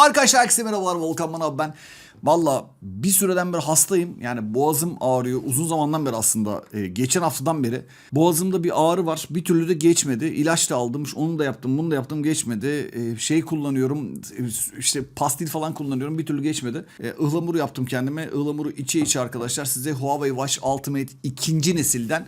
Arkadaşlar herkese merhabalar Volkan Manav ben. Valla bir süreden beri hastayım. Yani boğazım ağrıyor. Uzun zamandan beri aslında. e, geçen haftadan beri. Boğazımda bir ağrı var. Bir türlü de geçmedi. İlaç da aldım. Onu da yaptım. Bunu da yaptım. Geçmedi. E, şey kullanıyorum. e, işte pastil falan kullanıyorum. Bir türlü geçmedi. E, ıhlamur yaptım kendime. Ihlamuru içe içe arkadaşlar. Size Huawei Watch Ultimate ikinci nesilden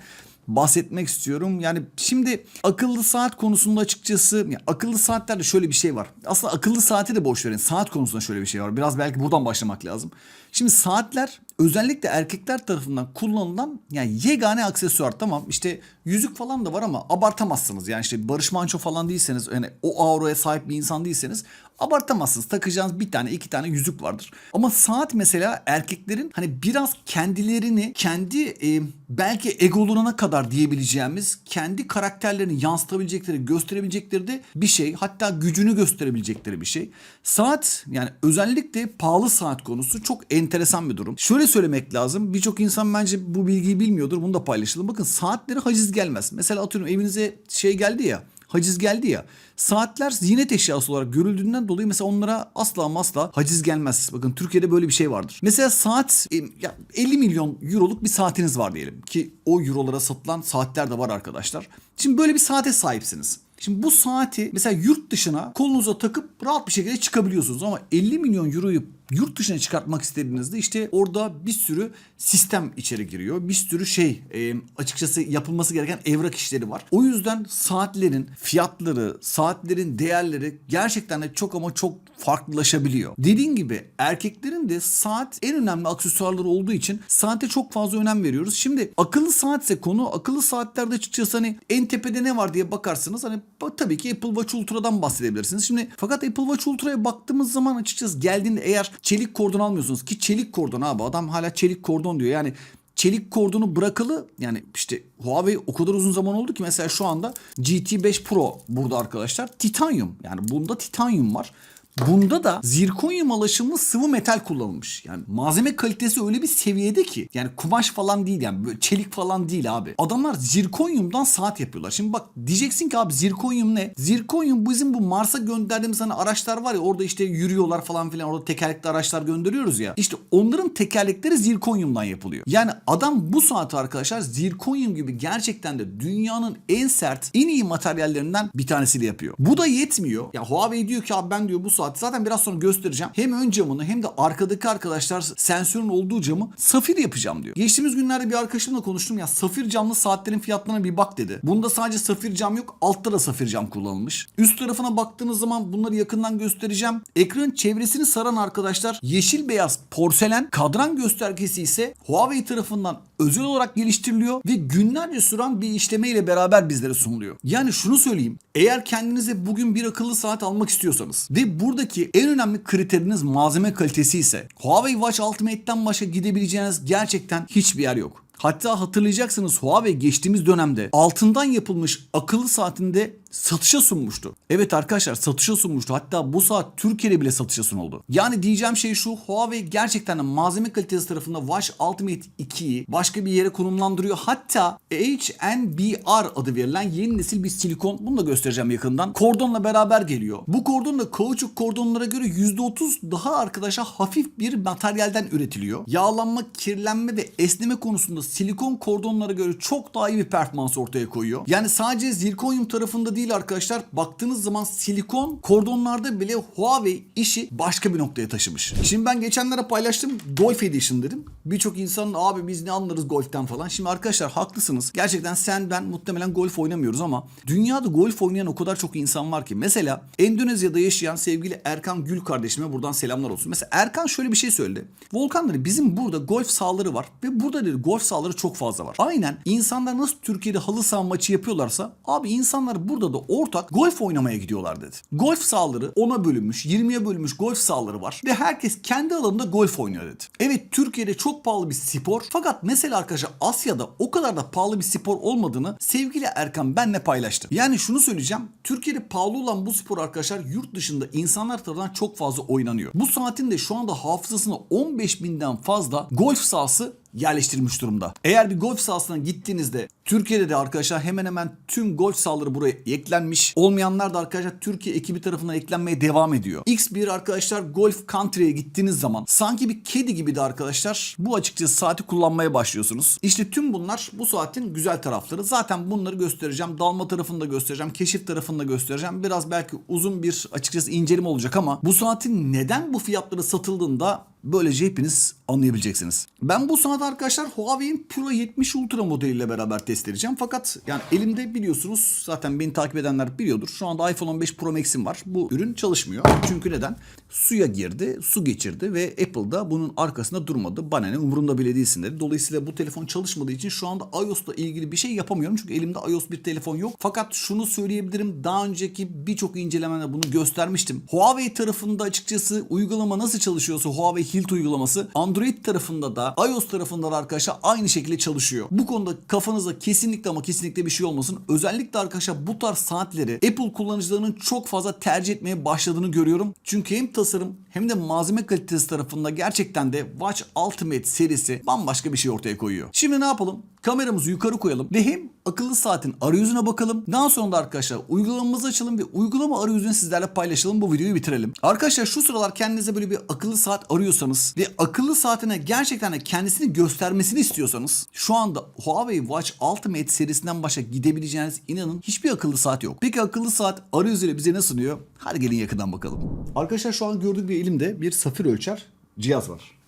bahsetmek istiyorum. Yani şimdi akıllı saat konusunda açıkçası ya akıllı saatlerde şöyle bir şey var. Aslında akıllı saati de boş verin. Saat konusunda şöyle bir şey var. Biraz belki buradan başlamak lazım. Şimdi saatler özellikle erkekler tarafından kullanılan yani yegane aksesuar tamam işte yüzük falan da var ama abartamazsınız. Yani işte Barış Manço falan değilseniz yani o auraya sahip bir insan değilseniz abartamazsınız. Takacağınız bir tane iki tane yüzük vardır. Ama saat mesela erkeklerin hani biraz kendilerini kendi e, belki egolarına kadar diyebileceğimiz kendi karakterlerini yansıtabilecekleri gösterebilecekleri de bir şey. Hatta gücünü gösterebilecekleri bir şey. Saat yani özellikle pahalı saat konusu çok enteresan bir durum. Şöyle söylemek lazım. Birçok insan bence bu bilgiyi bilmiyordur. Bunu da paylaşalım. Bakın saatleri haciz gelmez. Mesela atıyorum evinize şey geldi ya haciz geldi ya. Saatler ziynet eşyası olarak görüldüğünden dolayı mesela onlara asla ama asla haciz gelmez. Bakın Türkiye'de böyle bir şey vardır. Mesela saat e, ya 50 milyon euroluk bir saatiniz var diyelim ki o eurolara satılan saatler de var arkadaşlar. Şimdi böyle bir saate sahipsiniz. Şimdi bu saati mesela yurt dışına kolunuza takıp rahat bir şekilde çıkabiliyorsunuz ama 50 milyon euroyu yurt dışına çıkartmak istediğinizde işte orada bir sürü sistem içeri giriyor. Bir sürü şey e, açıkçası yapılması gereken evrak işleri var. O yüzden saatlerin fiyatları, saatlerin değerleri gerçekten de çok ama çok farklılaşabiliyor. Dediğim gibi erkeklerin de saat en önemli aksesuarları olduğu için saate çok fazla önem veriyoruz. Şimdi akıllı saatse konu akıllı saatlerde açıkçası hani en tepede ne var diye bakarsınız hani tabii ki Apple Watch Ultra'dan bahsedebilirsiniz. Şimdi fakat Apple Watch Ultra'ya baktığımız zaman açıkçası geldiğinde eğer çelik kordon almıyorsunuz ki çelik kordon abi adam hala çelik kordon diyor. Yani çelik kordonu bırakalı yani işte Huawei o kadar uzun zaman oldu ki mesela şu anda GT5 Pro burada arkadaşlar titanyum yani bunda titanyum var. Bunda da zirkonyum alaşımlı sıvı metal kullanılmış. Yani malzeme kalitesi öyle bir seviyede ki. Yani kumaş falan değil yani böyle çelik falan değil abi. Adamlar zirkonyumdan saat yapıyorlar. Şimdi bak diyeceksin ki abi zirkonyum ne? Zirkonyum bizim bu Mars'a gönderdiğimiz hani araçlar var ya orada işte yürüyorlar falan filan orada tekerlekli araçlar gönderiyoruz ya. İşte onların tekerlekleri zirkonyumdan yapılıyor. Yani adam bu saati arkadaşlar zirkonyum gibi gerçekten de dünyanın en sert en iyi materyallerinden bir tanesiyle yapıyor. Bu da yetmiyor. Ya Huawei diyor ki abi ben diyor bu saati zaten biraz sonra göstereceğim. Hem ön camını hem de arkadaki arkadaşlar sensörün olduğu camı safir yapacağım diyor. Geçtiğimiz günlerde bir arkadaşımla konuştum ya safir camlı saatlerin fiyatlarına bir bak dedi. Bunda sadece safir cam yok altta da safir cam kullanılmış. Üst tarafına baktığınız zaman bunları yakından göstereceğim. Ekranın çevresini saran arkadaşlar yeşil beyaz porselen kadran göstergesi ise Huawei tarafından özel olarak geliştiriliyor ve günlerce süren bir işlemeyle beraber bizlere sunuluyor. Yani şunu söyleyeyim. Eğer kendinize bugün bir akıllı saat almak istiyorsanız ve buradaki en önemli kriteriniz malzeme kalitesi ise Huawei Watch Ultimate'den başka gidebileceğiniz gerçekten hiçbir yer yok. Hatta hatırlayacaksınız Huawei geçtiğimiz dönemde altından yapılmış akıllı saatinde satışa sunmuştu. Evet arkadaşlar satışa sunmuştu. Hatta bu saat Türkiye'de bile satışa sunuldu. Yani diyeceğim şey şu Huawei gerçekten de malzeme kalitesi tarafında Watch Ultimate 2'yi başka bir yere konumlandırıyor. Hatta HNBR adı verilen yeni nesil bir silikon bunu da göstereceğim yakından. Kordonla beraber geliyor. Bu kordon da kauçuk kordonlara göre %30 daha arkadaşa hafif bir materyalden üretiliyor. Yağlanma, kirlenme ve esneme konusunda silikon kordonlara göre çok daha iyi bir performans ortaya koyuyor. Yani sadece zirkonyum tarafında değil arkadaşlar. Baktığınız zaman silikon kordonlarda bile Huawei işi başka bir noktaya taşımış. Şimdi ben geçenlere paylaştım Golf Edition dedim. Birçok insan abi biz ne anlarız golften falan. Şimdi arkadaşlar haklısınız. Gerçekten sen ben muhtemelen golf oynamıyoruz ama dünyada golf oynayan o kadar çok insan var ki. Mesela Endonezya'da yaşayan sevgili Erkan Gül kardeşime buradan selamlar olsun. Mesela Erkan şöyle bir şey söyledi. Volkan dedi bizim burada golf sahaları var ve burada dedi golf sahaları çok fazla var. Aynen insanlar nasıl Türkiye'de halı saha maçı yapıyorlarsa abi insanlar burada da ortak golf oynamaya gidiyorlar dedi. Golf sahaları 10'a bölünmüş 20'ye bölünmüş golf sahaları var ve herkes kendi alanında golf oynuyor dedi. Evet Türkiye'de çok pahalı bir spor fakat mesela arkadaşlar Asya'da o kadar da pahalı bir spor olmadığını sevgili Erkan benle paylaştı. Yani şunu söyleyeceğim Türkiye'de pahalı olan bu spor arkadaşlar yurt dışında insanlar tarafından çok fazla oynanıyor. Bu saatin de şu anda hafızasına 15 binden fazla golf sahası yerleştirilmiş durumda. Eğer bir golf sahasına gittiğinizde Türkiye'de de arkadaşlar hemen hemen tüm golf sahaları buraya eklenmiş. Olmayanlar da arkadaşlar Türkiye ekibi tarafından eklenmeye devam ediyor. X1 arkadaşlar Golf Country'ye gittiğiniz zaman sanki bir kedi gibi de arkadaşlar bu açıkçası saati kullanmaya başlıyorsunuz. İşte tüm bunlar bu saatin güzel tarafları. Zaten bunları göstereceğim. Dalma tarafını da göstereceğim. Keşif tarafını da göstereceğim. Biraz belki uzun bir açıkçası inceleme olacak ama bu saatin neden bu fiyatlara satıldığında Böylece hepiniz anlayabileceksiniz. Ben bu saat arkadaşlar Huawei'in Pro 70 Ultra modeliyle beraber test edeceğim. Fakat yani elimde biliyorsunuz zaten beni takip edenler biliyordur. Şu anda iPhone 15 Pro Max'im var. Bu ürün çalışmıyor. Çünkü neden? Suya girdi, su geçirdi ve Apple da bunun arkasında durmadı. Bana ne umurumda bile değilsin dedi. Dolayısıyla bu telefon çalışmadığı için şu anda iOS'la ilgili bir şey yapamıyorum. Çünkü elimde iOS bir telefon yok. Fakat şunu söyleyebilirim. Daha önceki birçok incelemede bunu göstermiştim. Huawei tarafında açıkçası uygulama nasıl çalışıyorsa Huawei Hilt uygulaması Android tarafında da iOS tarafında da arkadaşlar aynı şekilde çalışıyor. Bu konuda kafanızda kesinlikle ama kesinlikle bir şey olmasın. Özellikle arkadaşlar bu tarz saatleri Apple kullanıcılarının çok fazla tercih etmeye başladığını görüyorum. Çünkü hem tasarım hem de malzeme kalitesi tarafında gerçekten de Watch Ultimate serisi bambaşka bir şey ortaya koyuyor. Şimdi ne yapalım? Kameramızı yukarı koyalım ve hem akıllı saatin arayüzüne bakalım. Daha sonra da arkadaşlar uygulamamızı açalım ve uygulama arayüzünü sizlerle paylaşalım. Bu videoyu bitirelim. Arkadaşlar şu sıralar kendinize böyle bir akıllı saat arıyorsanız ve akıllı saatine gerçekten de kendisini göstermesini istiyorsanız şu anda Huawei Watch Ultimate serisinden başka gidebileceğiniz inanın hiçbir akıllı saat yok. Peki akıllı saat arayüzüyle bize ne sunuyor? Hadi gelin yakından bakalım. Arkadaşlar şu an gördüğünüz bir elimde bir safir ölçer cihaz var.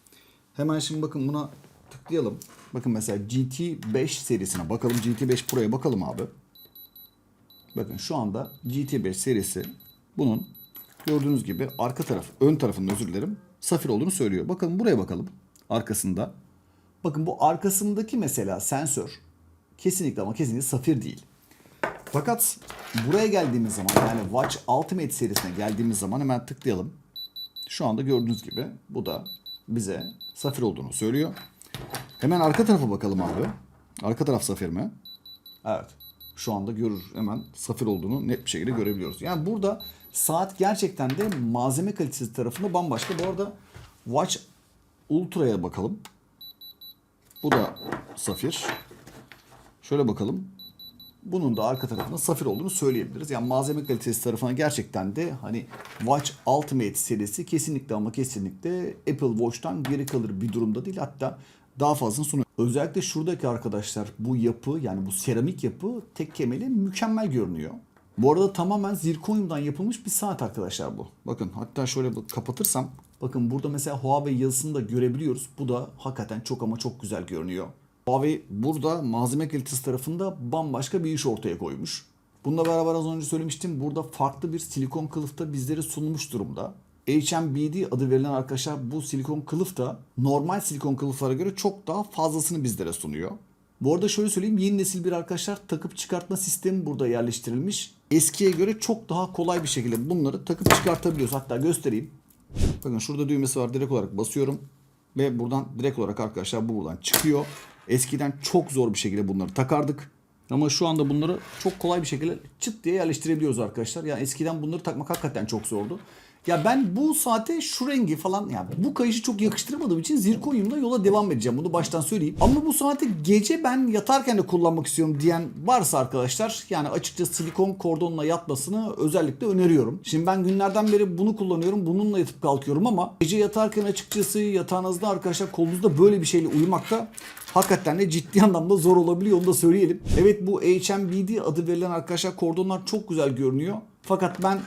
Hemen şimdi bakın buna tıklayalım. Bakın mesela GT5 serisine bakalım. GT5 Pro'ya bakalım abi. Bakın şu anda GT5 serisi bunun gördüğünüz gibi arka taraf, ön tarafında özür dilerim. Safir olduğunu söylüyor. Bakın buraya bakalım. Arkasında. Bakın bu arkasındaki mesela sensör kesinlikle ama kesinlikle safir değil. Fakat buraya geldiğimiz zaman yani Watch Ultimate serisine geldiğimiz zaman hemen tıklayalım. Şu anda gördüğünüz gibi bu da bize safir olduğunu söylüyor. Hemen arka tarafa bakalım abi. Arka taraf safir mi? Evet. Şu anda görür hemen safir olduğunu net bir şekilde görebiliyoruz. Yani burada saat gerçekten de malzeme kalitesi tarafında bambaşka. Bu arada Watch Ultra'ya bakalım. Bu da safir. Şöyle bakalım. Bunun da arka tarafında safir olduğunu söyleyebiliriz. Yani malzeme kalitesi tarafına gerçekten de hani Watch Ultimate serisi kesinlikle ama kesinlikle Apple Watch'tan geri kalır bir durumda değil. Hatta daha fazlasını sunuyor. Özellikle şuradaki arkadaşlar bu yapı yani bu seramik yapı tek kemeli mükemmel görünüyor. Bu arada tamamen zirkonyumdan yapılmış bir saat arkadaşlar bu. Bakın hatta şöyle kapatırsam bakın burada mesela Huawei yazısını da görebiliyoruz. Bu da hakikaten çok ama çok güzel görünüyor. Huawei burada malzeme kalitesi tarafında bambaşka bir iş ortaya koymuş. Bununla beraber az önce söylemiştim. Burada farklı bir silikon kılıfta bizlere sunmuş durumda. HMBD adı verilen arkadaşlar bu silikon kılıf da normal silikon kılıflara göre çok daha fazlasını bizlere sunuyor. Bu arada şöyle söyleyeyim yeni nesil bir arkadaşlar takıp çıkartma sistemi burada yerleştirilmiş. Eskiye göre çok daha kolay bir şekilde bunları takıp çıkartabiliyoruz. Hatta göstereyim. Bakın şurada düğmesi var direkt olarak basıyorum. Ve buradan direkt olarak arkadaşlar bu buradan çıkıyor. Eskiden çok zor bir şekilde bunları takardık. Ama şu anda bunları çok kolay bir şekilde çıt diye yerleştirebiliyoruz arkadaşlar. Yani eskiden bunları takmak hakikaten çok zordu. Ya ben bu saate şu rengi falan yani bu kayışı çok yakıştırmadığım için zirkonyumla yola devam edeceğim. Bunu baştan söyleyeyim. Ama bu saati gece ben yatarken de kullanmak istiyorum diyen varsa arkadaşlar yani açıkçası silikon kordonla yatmasını özellikle öneriyorum. Şimdi ben günlerden beri bunu kullanıyorum. Bununla yatıp kalkıyorum ama gece yatarken açıkçası yatağınızda arkadaşlar kolunuzda böyle bir şeyle uyumakta hakikaten de ciddi anlamda zor olabiliyor onu da söyleyelim. Evet bu HMBD adı verilen arkadaşlar kordonlar çok güzel görünüyor. Fakat ben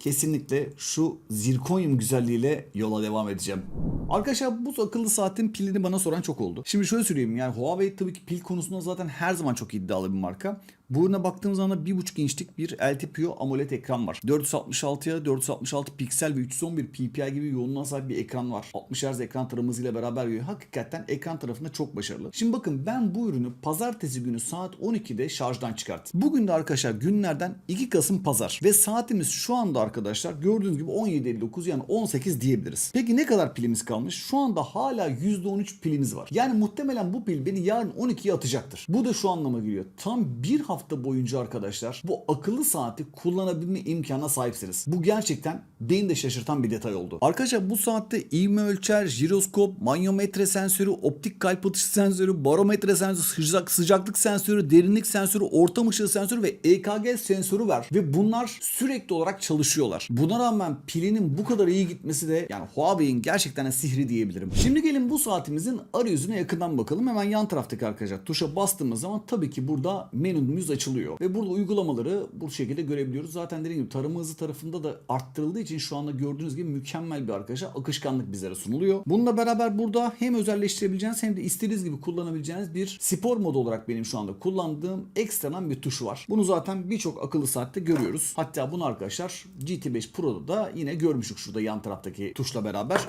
kesinlikle şu zirkonyum güzelliğiyle yola devam edeceğim. Arkadaşlar bu akıllı saatin pilini bana soran çok oldu. Şimdi şöyle söyleyeyim yani Huawei tabii ki pil konusunda zaten her zaman çok iddialı bir marka. Bu ürüne baktığımız zaman 1.5 inçlik bir LTPO AMOLED ekran var. 466'ya 466 piksel ve 311 ppi gibi yoğunluğa sahip bir ekran var. 60 Hz ekran taramasıyla beraber geliyor. Hakikaten ekran tarafında çok başarılı. Şimdi bakın ben bu ürünü pazartesi günü saat 12'de şarjdan çıkarttım. Bugün de arkadaşlar günlerden 2 Kasım pazar ve saatimiz şu anda arkadaşlar gördüğünüz gibi 17.59 yani 18 diyebiliriz. Peki ne kadar pilimiz kalmış? Şu anda hala %13 pilimiz var. Yani muhtemelen bu pil beni yarın 12'ye atacaktır. Bu da şu anlama geliyor. Tam bir hafta hafta boyunca arkadaşlar bu akıllı saati kullanabilme imkanına sahipsiniz. Bu gerçekten beni de şaşırtan bir detay oldu. Arkadaşlar bu saatte ivme ölçer, jiroskop, manyometre sensörü, optik kalp atışı sensörü, barometre sensörü, sıcak, sıcaklık sensörü, derinlik sensörü, ortam ışığı sensörü ve EKG sensörü var. Ve bunlar sürekli olarak çalışıyorlar. Buna rağmen pilinin bu kadar iyi gitmesi de yani Huawei'in gerçekten sihri diyebilirim. Şimdi gelin bu saatimizin arayüzüne yakından bakalım. Hemen yan taraftaki arkadaşlar tuşa bastığımız zaman tabii ki burada menümüz açılıyor. Ve burada uygulamaları bu şekilde görebiliyoruz. Zaten dediğim gibi tarama hızı tarafında da arttırıldığı için şu anda gördüğünüz gibi mükemmel bir arkadaşlar akışkanlık bizlere sunuluyor. Bununla beraber burada hem özelleştirebileceğiniz hem de istediğiniz gibi kullanabileceğiniz bir spor modu olarak benim şu anda kullandığım ekstradan bir tuş var. Bunu zaten birçok akıllı saatte görüyoruz. Hatta bunu arkadaşlar GT5 Pro'da da yine görmüştük şurada yan taraftaki tuşla beraber.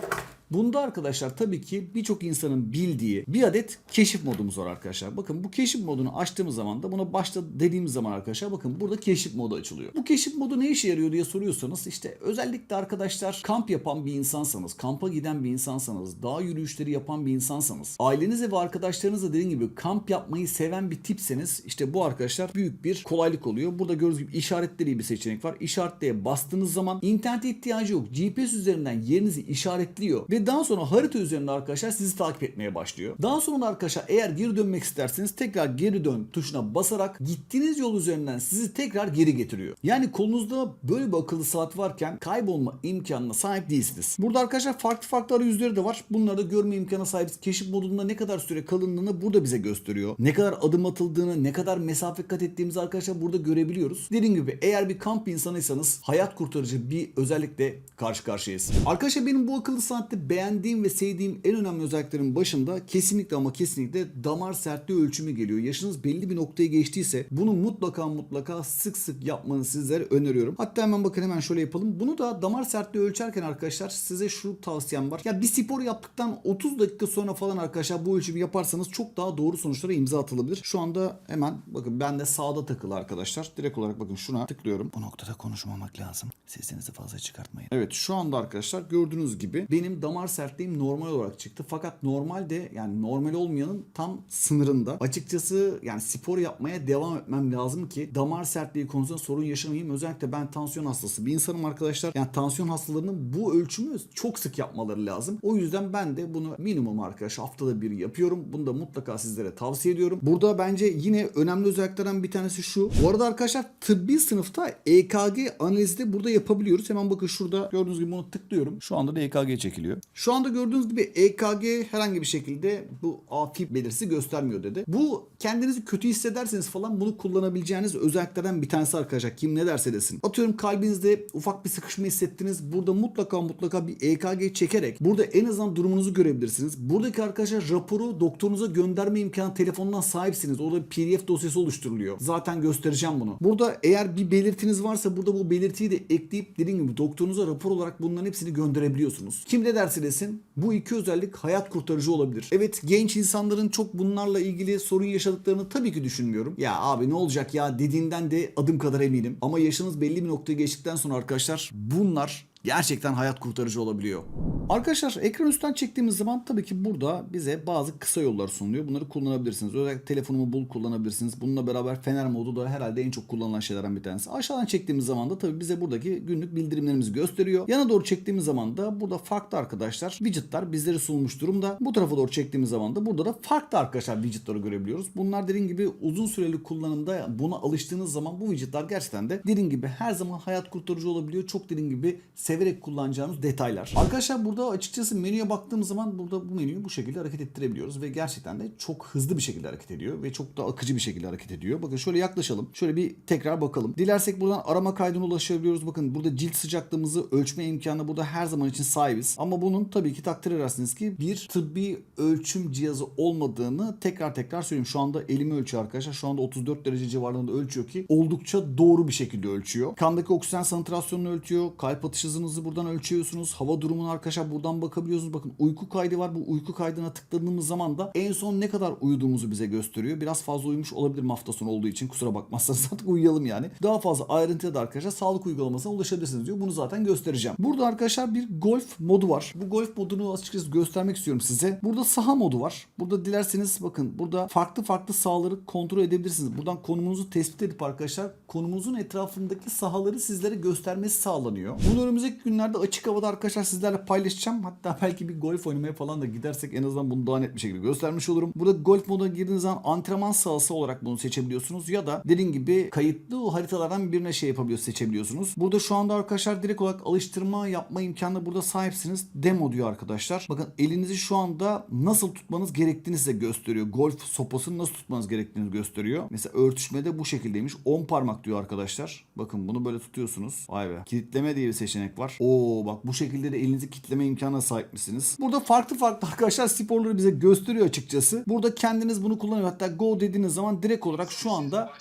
Bunda arkadaşlar tabii ki birçok insanın bildiği bir adet keşif modumuz var arkadaşlar. Bakın bu keşif modunu açtığımız zaman da buna başta dediğimiz zaman arkadaşlar bakın burada keşif modu açılıyor. Bu keşif modu ne işe yarıyor diye soruyorsanız işte özellikle arkadaşlar kamp yapan bir insansanız, kampa giden bir insansanız, dağ yürüyüşleri yapan bir insansanız, ailenize ve arkadaşlarınızla dediğim gibi kamp yapmayı seven bir tipseniz işte bu arkadaşlar büyük bir kolaylık oluyor. Burada gördüğünüz gibi işaretleri bir seçenek var. İşaretleye bastığınız zaman internete ihtiyacı yok. GPS üzerinden yerinizi işaretliyor ve daha sonra harita üzerinde arkadaşlar sizi takip etmeye başlıyor. Daha sonra arkadaşlar eğer geri dönmek isterseniz tekrar geri dön tuşuna basarak gittiğiniz yol üzerinden sizi tekrar geri getiriyor. Yani kolunuzda böyle bir akıllı saat varken kaybolma imkanına sahip değilsiniz. Burada arkadaşlar farklı farklı arayüzleri de var. Bunları da görme imkanına sahibiz. Keşif modunda ne kadar süre kalındığını burada bize gösteriyor. Ne kadar adım atıldığını, ne kadar mesafe kat ettiğimizi arkadaşlar burada görebiliyoruz. Dediğim gibi eğer bir kamp insanıysanız hayat kurtarıcı bir özellikle karşı karşıyayız. Arkadaşlar benim bu akıllı saatte beğendiğim ve sevdiğim en önemli özelliklerin başında kesinlikle ama kesinlikle damar sertliği ölçümü geliyor. Yaşınız belli bir noktaya geçtiyse bunu mutlaka mutlaka sık sık yapmanızı sizlere öneriyorum. Hatta hemen bakın hemen şöyle yapalım. Bunu da damar sertliği ölçerken arkadaşlar size şu tavsiyem var. Ya bir spor yaptıktan 30 dakika sonra falan arkadaşlar bu ölçümü yaparsanız çok daha doğru sonuçlara imza atılabilir. Şu anda hemen bakın ben de sağda takılı arkadaşlar. Direkt olarak bakın şuna tıklıyorum. Bu noktada konuşmamak lazım. Sesinizi fazla çıkartmayın. Evet şu anda arkadaşlar gördüğünüz gibi benim damar sertliğim normal olarak çıktı. Fakat normalde yani normal olmayanın tam sınırında. Açıkçası yani spor yapmaya devam etmem lazım ki damar sertliği konusunda sorun yaşamayayım. Özellikle ben tansiyon hastası bir insanım arkadaşlar. Yani tansiyon hastalarının bu ölçümü çok sık yapmaları lazım. O yüzden ben de bunu minimum arkadaşlar haftada bir yapıyorum. Bunu da mutlaka sizlere tavsiye ediyorum. Burada bence yine önemli özelliklerden bir tanesi şu. Bu arada arkadaşlar tıbbi sınıfta EKG analizi de burada yapabiliyoruz. Hemen bakın şurada gördüğünüz gibi bunu tıklıyorum. Şu anda da EKG çekiliyor. Şu anda gördüğünüz gibi EKG herhangi bir şekilde bu AFib belirtisi göstermiyor dedi. Bu kendinizi kötü hissederseniz falan bunu kullanabileceğiniz özelliklerden bir tanesi arkadaşlar. Kim ne derse desin. Atıyorum kalbinizde ufak bir sıkışma hissettiniz. Burada mutlaka mutlaka bir EKG çekerek burada en azından durumunuzu görebilirsiniz. Buradaki arkadaşlar raporu doktorunuza gönderme imkanı telefonundan sahipsiniz. Orada PDF dosyası oluşturuluyor. Zaten göstereceğim bunu. Burada eğer bir belirtiniz varsa burada bu belirtiyi de ekleyip dediğim gibi doktorunuza rapor olarak bunların hepsini gönderebiliyorsunuz. Kim ne derse desin bu iki özellik hayat kurtarıcı olabilir. Evet genç insanların çok bunlarla ilgili sorun yaşadıklarını tabii ki düşünmüyorum. Ya abi ne olacak ya dediğinden de adım kadar eminim. Ama yaşınız belli bir noktaya geçtikten sonra arkadaşlar bunlar gerçekten hayat kurtarıcı olabiliyor. Arkadaşlar ekran üstten çektiğimiz zaman tabii ki burada bize bazı kısa yollar sunuluyor. Bunları kullanabilirsiniz. Özellikle telefonumu bul kullanabilirsiniz. Bununla beraber fener modu da herhalde en çok kullanılan şeylerden bir tanesi. Aşağıdan çektiğimiz zaman da tabii bize buradaki günlük bildirimlerimizi gösteriyor. Yana doğru çektiğimiz zaman da burada farklı arkadaşlar widgetler bizlere sunulmuş durumda. Bu tarafa doğru çektiğimiz zaman da burada da farklı arkadaşlar widgetları görebiliyoruz. Bunlar dediğim gibi uzun süreli kullanımda buna alıştığınız zaman bu widgetler gerçekten de dediğim gibi her zaman hayat kurtarıcı olabiliyor. Çok dediğim gibi severek kullanacağınız detaylar. Arkadaşlar burada açıkçası menüye baktığımız zaman burada bu menüyü bu şekilde hareket ettirebiliyoruz ve gerçekten de çok hızlı bir şekilde hareket ediyor ve çok da akıcı bir şekilde hareket ediyor. Bakın şöyle yaklaşalım. Şöyle bir tekrar bakalım. Dilersek buradan arama kaydına ulaşabiliyoruz. Bakın burada cilt sıcaklığımızı ölçme imkanı burada her zaman için sahibiz. Ama bunun tabii ki takdir edersiniz ki bir tıbbi ölçüm cihazı olmadığını tekrar tekrar söyleyeyim. Şu anda elimi ölçüyor arkadaşlar. Şu anda 34 derece civarlarında ölçüyor ki oldukça doğru bir şekilde ölçüyor. Kandaki oksijen santrasyonunu ölçüyor. Kalp atış hızını nabzınızı buradan ölçüyorsunuz. Hava durumunu arkadaşlar buradan bakabiliyorsunuz. Bakın uyku kaydı var. Bu uyku kaydına tıkladığımız zaman da en son ne kadar uyuduğumuzu bize gösteriyor. Biraz fazla uyumuş olabilirim hafta sonu olduğu için. Kusura bakmazsanız artık uyuyalım yani. Daha fazla ayrıntıya da arkadaşlar sağlık uygulamasına ulaşabilirsiniz diyor. Bunu zaten göstereceğim. Burada arkadaşlar bir golf modu var. Bu golf modunu açıkçası göstermek istiyorum size. Burada saha modu var. Burada dilerseniz bakın burada farklı farklı sahaları kontrol edebilirsiniz. Buradan konumunuzu tespit edip arkadaşlar konumunuzun etrafındaki sahaları sizlere göstermesi sağlanıyor. Bunu önümüzdeki günlerde açık havada arkadaşlar sizlerle paylaşacağım. Hatta belki bir golf oynamaya falan da gidersek en azından bunu daha net bir şekilde göstermiş olurum. Burada golf moduna girdiğiniz zaman antrenman sahası olarak bunu seçebiliyorsunuz ya da dediğim gibi kayıtlı haritalardan birine şey yapabiliyor seçebiliyorsunuz. Burada şu anda arkadaşlar direkt olarak alıştırma yapma imkanına burada sahipsiniz. Demo diyor arkadaşlar. Bakın elinizi şu anda nasıl tutmanız gerektiğini size gösteriyor. Golf sopasını nasıl tutmanız gerektiğini gösteriyor. Mesela örtüşmede bu şekildeymiş. 10 parmak diyor arkadaşlar. Bakın bunu böyle tutuyorsunuz. Vay be. Kilitleme diye bir seçenek var. Oo bak bu şekilde de elinizi kilitleme imkanına sahip misiniz? Burada farklı farklı arkadaşlar sporları bize gösteriyor açıkçası. Burada kendiniz bunu kullanıyor. Hatta go dediğiniz zaman direkt olarak şu anda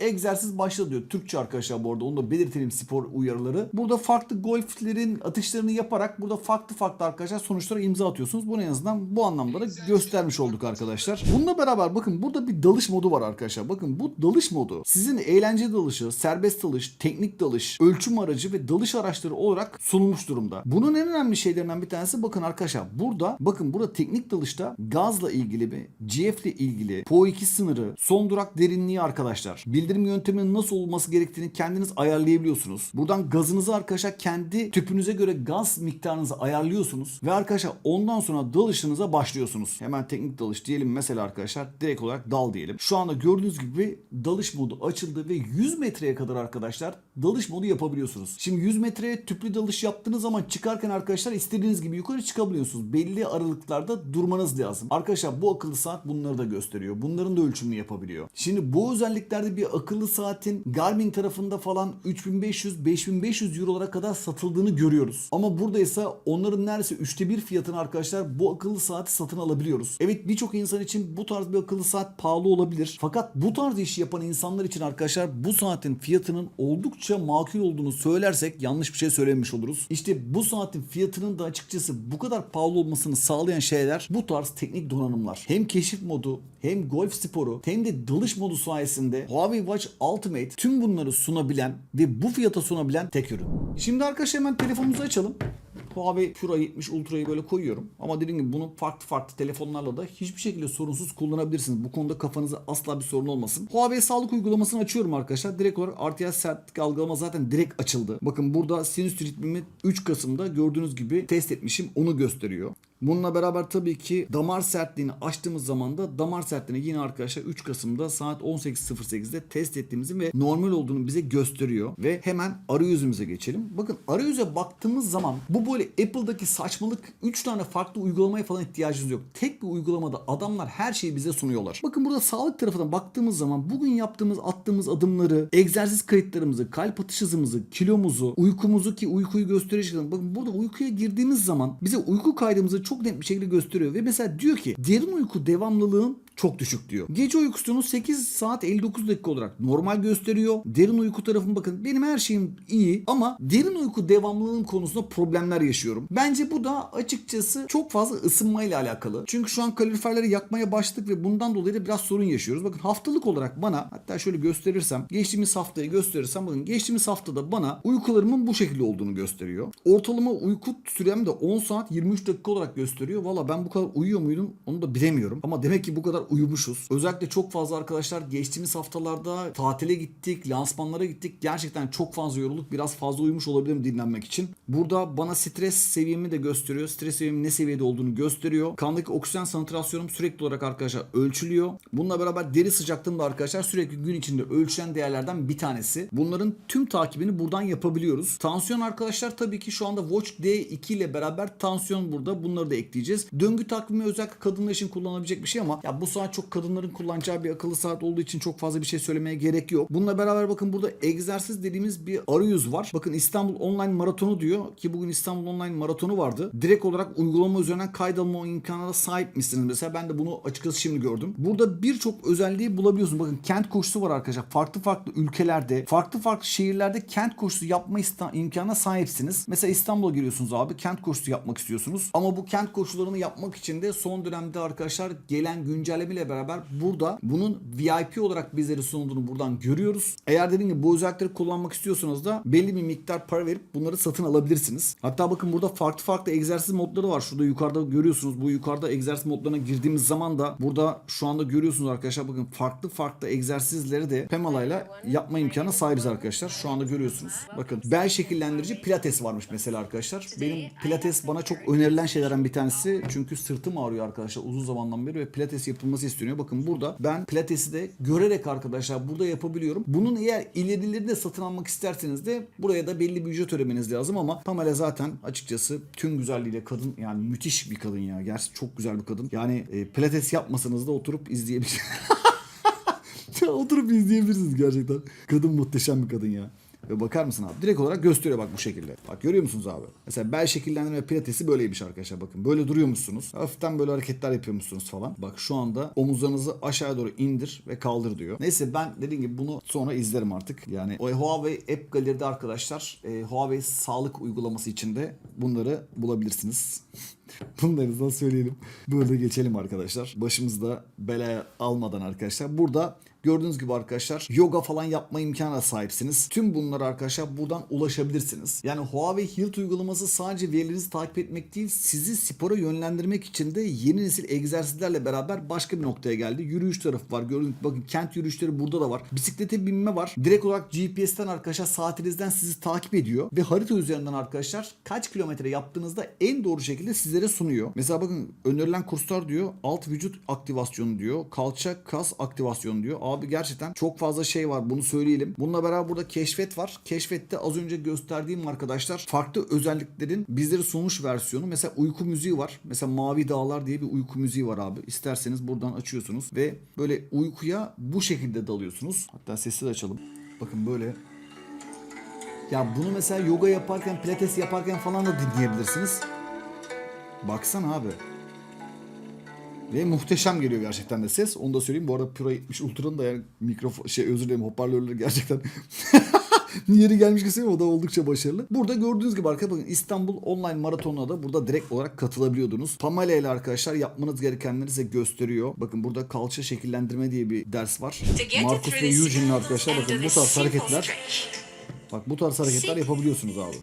egzersiz başladı diyor. Türkçe arkadaşlar bu arada onu da belirtelim spor uyarıları. Burada farklı golflerin atışlarını yaparak burada farklı farklı arkadaşlar sonuçlara imza atıyorsunuz. Bunu en azından bu anlamda da göstermiş olduk arkadaşlar. Bununla beraber bakın burada bir dalış modu var arkadaşlar. Bakın bu dalış modu sizin eğlence dalışı, serbest dalış, teknik dalış, ölçüm aracı ve dalış araçları olarak sunulmuş durumda. Bunun en önemli şeylerinden bir tanesi bakın arkadaşlar burada bakın burada teknik dalışta gazla ilgili bir GF ile ilgili PO2 sınırı, son durak derinliği arkadaşlar. Bildirim yönteminin nasıl olması gerektiğini kendiniz ayarlayabiliyorsunuz. Buradan gazınızı arkadaşlar kendi tüpünüze göre gaz miktarınızı ayarlıyorsunuz ve arkadaşlar ondan sonra dalışınıza başlıyorsunuz. Hemen teknik dalış diyelim mesela arkadaşlar direkt olarak dal diyelim. Şu anda gördüğünüz gibi dalış modu açıldı ve 100 metreye kadar arkadaşlar dalış modu yapabiliyorsunuz. Şimdi 100 metreye tüplü dalış yaptığınız zaman çıkarken arkadaşlar istediğiniz gibi yukarı çıkabiliyorsunuz. Belli aralıklarda durmanız lazım. Arkadaşlar bu akıllı saat bunları da gösteriyor. Bunların da ölçümünü yapabiliyor. Şimdi bu özelliklerde bir akıllı saatin Garmin tarafında falan 3500-5500 eurolara kadar satıldığını görüyoruz. Ama burada ise onların neredeyse üçte bir fiyatını arkadaşlar bu akıllı saati satın alabiliyoruz. Evet birçok insan için bu tarz bir akıllı saat pahalı olabilir. Fakat bu tarz işi yapan insanlar için arkadaşlar bu saatin fiyatının oldukça makul olduğunu söylersek yanlış bir şey söylemiş oluruz. İşte bu saatin fiyatının da açıkçası bu kadar pahalı olmasını sağlayan şeyler bu tarz teknik donanımlar. Hem keşif modu hem golf sporu hem de dalış modu sayesinde Huawei Watch Ultimate tüm bunları sunabilen ve bu fiyata sunabilen tek ürün. Şimdi arkadaşlar hemen telefonumuzu açalım. Huawei Pura 70 Ultra'yı böyle koyuyorum. Ama dediğim gibi bunu farklı farklı telefonlarla da hiçbir şekilde sorunsuz kullanabilirsiniz. Bu konuda kafanıza asla bir sorun olmasın. Huawei sağlık uygulamasını açıyorum arkadaşlar. Direkt olarak RTS sertlik algılama zaten direkt açıldı. Bakın burada sinüs ritmimi 3 Kasım'da gördüğünüz gibi test etmişim. Onu gösteriyor. Bununla beraber tabii ki damar sertliğini açtığımız zaman da damar sertliğini yine arkadaşlar 3 Kasım'da saat 18.08'de test ettiğimizin ve normal olduğunu bize gösteriyor. Ve hemen arayüzümüze geçelim. Bakın arayüze baktığımız zaman bu böyle Apple'daki saçmalık 3 tane farklı uygulamaya falan ihtiyacınız yok. Tek bir uygulamada adamlar her şeyi bize sunuyorlar. Bakın burada sağlık tarafına baktığımız zaman bugün yaptığımız attığımız adımları, egzersiz kayıtlarımızı, kalp atış hızımızı, kilomuzu, uykumuzu ki uykuyu gösterecek. Bakın burada uykuya girdiğimiz zaman bize uyku kaydımızı çok net bir şekilde gösteriyor. Ve mesela diyor ki derin uyku devamlılığın çok düşük diyor. Gece uykusunu 8 saat 59 dakika olarak normal gösteriyor. Derin uyku tarafına bakın benim her şeyim iyi ama derin uyku devamlılığın konusunda problemler yaşıyorum. Bence bu da açıkçası çok fazla ısınmayla alakalı. Çünkü şu an kaloriferleri yakmaya başladık ve bundan dolayı da biraz sorun yaşıyoruz. Bakın haftalık olarak bana hatta şöyle gösterirsem geçtiğimiz haftayı gösterirsem bakın geçtiğimiz haftada bana uykularımın bu şekilde olduğunu gösteriyor. Ortalama uyku sürem de 10 saat 23 dakika olarak gösteriyor. Valla ben bu kadar uyuyor muydum onu da bilemiyorum. Ama demek ki bu kadar uyumuşuz. Özellikle çok fazla arkadaşlar geçtiğimiz haftalarda tatile gittik, lansmanlara gittik. Gerçekten çok fazla yorulduk. Biraz fazla uyumuş olabilirim dinlenmek için. Burada bana stres seviyemi de gösteriyor. Stres seviyemin ne seviyede olduğunu gösteriyor. Kandaki oksijen santrasyonum sürekli olarak arkadaşlar ölçülüyor. Bununla beraber deri sıcaklığım da arkadaşlar sürekli gün içinde ölçülen değerlerden bir tanesi. Bunların tüm takibini buradan yapabiliyoruz. Tansiyon arkadaşlar tabii ki şu anda Watch D2 ile beraber tansiyon burada. Bunları da ekleyeceğiz. Döngü takvimi özellikle kadınlar için kullanabilecek bir şey ama ya bu saat çok kadınların kullanacağı bir akıllı saat olduğu için çok fazla bir şey söylemeye gerek yok. Bununla beraber bakın burada egzersiz dediğimiz bir arayüz var. Bakın İstanbul Online Maratonu diyor ki bugün İstanbul Online Maratonu vardı. Direkt olarak uygulama üzerinden kaydolma imkanına sahip misiniz? Mesela ben de bunu açıkçası şimdi gördüm. Burada birçok özelliği bulabiliyorsun. Bakın kent koşusu var arkadaşlar. Farklı farklı ülkelerde, farklı farklı şehirlerde kent koşusu yapma imkanına sahipsiniz. Mesela İstanbul'a giriyorsunuz abi. Kent koşusu yapmak istiyorsunuz. Ama bu kent koşularını yapmak için de son dönemde arkadaşlar gelen güncellemeyle beraber burada bunun VIP olarak bizlere sunulduğunu buradan görüyoruz. Eğer dediğim gibi bu özellikleri kullanmak istiyorsanız da belli bir miktar para verip bunları satın alabilirsiniz. Hatta bakın burada farklı farklı egzersiz modları var. Şurada yukarıda görüyorsunuz. Bu yukarıda egzersiz modlarına girdiğimiz zaman da burada şu anda görüyorsunuz arkadaşlar bakın farklı farklı egzersizleri de Pamela ile yapma imkanına sahibiz arkadaşlar. Şu anda görüyorsunuz. Bakın bel şekillendirici pilates varmış mesela arkadaşlar. Benim pilates bana çok önerilen şeylerden bir tanesi. Çünkü sırtım ağrıyor arkadaşlar uzun zamandan beri ve pilates yapılması isteniyor. Bakın burada ben pilatesi de görerek arkadaşlar burada yapabiliyorum. Bunun eğer ilerileri satın almak isterseniz de buraya da belli bir ücret ödemeniz lazım ama Pamela zaten açıkçası tüm güzelliğiyle kadın yani müthiş bir kadın ya. Gerçi çok güzel bir kadın. Yani e, pilates yapmasanız da oturup izleyebilirsiniz. Oturup izleyebilirsiniz gerçekten. Kadın muhteşem bir kadın ya. Ve bakar mısın abi? Direkt olarak gösteriyor bak bu şekilde. Bak görüyor musunuz abi? Mesela bel şekillendirme pilatesi böyleymiş arkadaşlar bakın. Böyle duruyormuşsunuz. Hafiften böyle hareketler yapıyormuşsunuz falan. Bak şu anda omuzlarınızı aşağı doğru indir ve kaldır diyor. Neyse ben dediğim gibi bunu sonra izlerim artık. Yani o Huawei App Gallery'de arkadaşlar e, Huawei sağlık uygulaması içinde bunları bulabilirsiniz. Bunları da söyleyelim. Böyle geçelim arkadaşlar. Başımızda belaya almadan arkadaşlar. Burada gördüğünüz gibi arkadaşlar yoga falan yapma imkanına sahipsiniz. Tüm bunlara arkadaşlar buradan ulaşabilirsiniz. Yani Huawei Health uygulaması sadece verilerinizi takip etmek değil sizi spora yönlendirmek için de yeni nesil egzersizlerle beraber başka bir noktaya geldi. Yürüyüş tarafı var. Gördüğünüz bakın kent yürüyüşleri burada da var. Bisiklete binme var. Direkt olarak GPS'ten arkadaşlar saatinizden sizi takip ediyor ve harita üzerinden arkadaşlar kaç kilometre yaptığınızda en doğru şekilde sizlere sunuyor. Mesela bakın önerilen kurslar diyor alt vücut aktivasyonu diyor. Kalça kas aktivasyonu diyor. Abi gerçekten çok fazla şey var bunu söyleyelim. Bununla beraber burada keşfet var. Keşfette az önce gösterdiğim arkadaşlar farklı özelliklerin bizlere sunmuş versiyonu. Mesela uyku müziği var. Mesela Mavi Dağlar diye bir uyku müziği var abi. İsterseniz buradan açıyorsunuz ve böyle uykuya bu şekilde dalıyorsunuz. Hatta sesi de açalım. Bakın böyle ya bunu mesela yoga yaparken, pilates yaparken falan da dinleyebilirsiniz. Baksana abi. Ve muhteşem geliyor gerçekten de ses. Onu da söyleyeyim. Bu arada Pro 70 Ultra'nın da yani mikrofon şey özür dilerim hoparlörleri gerçekten yeri gelmiş kesin o da oldukça başarılı. Burada gördüğünüz gibi arkadaşlar bakın İstanbul Online Maratonu'na da burada direkt olarak katılabiliyordunuz. Pamela ile arkadaşlar yapmanız gerekenleri size gösteriyor. Bakın burada kalça şekillendirme diye bir ders var. Marcus ve Eugene'in arkadaşlar bakın bu tarz hareketler. Bak bu tarz hareketler yapabiliyorsunuz abi.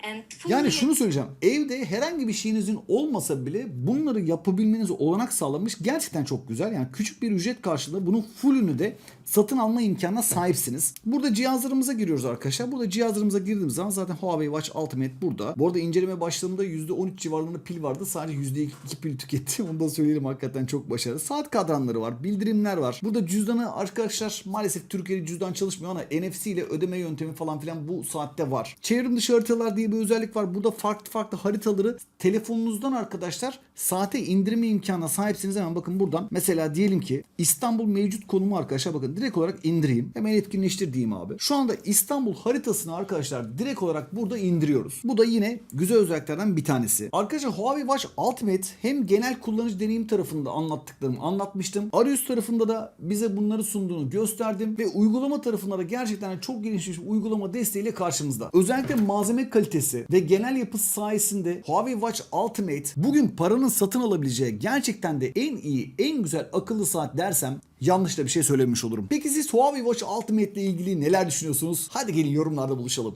Yani şunu söyleyeceğim. Evde herhangi bir şeyinizin olmasa bile bunları yapabilmenize olanak sağlamış. Gerçekten çok güzel. Yani küçük bir ücret karşılığında bunun fullünü de satın alma imkanına sahipsiniz. Burada cihazlarımıza giriyoruz arkadaşlar. Burada cihazlarımıza girdiğimiz zaman zaten Huawei Watch Ultimate burada. Bu arada inceleme başladığında %13 civarlarında pil vardı. Sadece %2 pil tüketti. Onu da söyleyelim hakikaten çok başarılı. Saat kadranları var. Bildirimler var. Burada cüzdanı arkadaşlar maalesef Türkiye'de cüzdan çalışmıyor ama NFC ile ödeme yöntemi falan filan bu saatte var. Çevrim dışı haritalar diye bir özellik var. Burada farklı farklı haritaları telefonunuzdan arkadaşlar saate indirme imkanına sahipsiniz. Hemen bakın buradan. Mesela diyelim ki İstanbul mevcut konumu arkadaşlar bakın direkt olarak indireyim. Hemen etkinleştir diyeyim abi. Şu anda İstanbul haritasını arkadaşlar direkt olarak burada indiriyoruz. Bu da yine güzel özelliklerden bir tanesi. Arkadaşlar Huawei Watch Ultimate hem genel kullanıcı deneyim tarafında anlattıklarımı anlatmıştım. Arayüz tarafında da bize bunları sunduğunu gösterdim ve uygulama tarafında da gerçekten çok gelişmiş uygulama desteğiyle karşımızda. Özellikle malzeme kalitesi ve genel yapısı sayesinde Huawei Watch Ultimate bugün paranın satın alabileceği gerçekten de en iyi, en güzel akıllı saat dersem yanlış da bir şey söylemiş olurum. Peki siz Huawei Watch Ultimate ile ilgili neler düşünüyorsunuz? Hadi gelin yorumlarda buluşalım.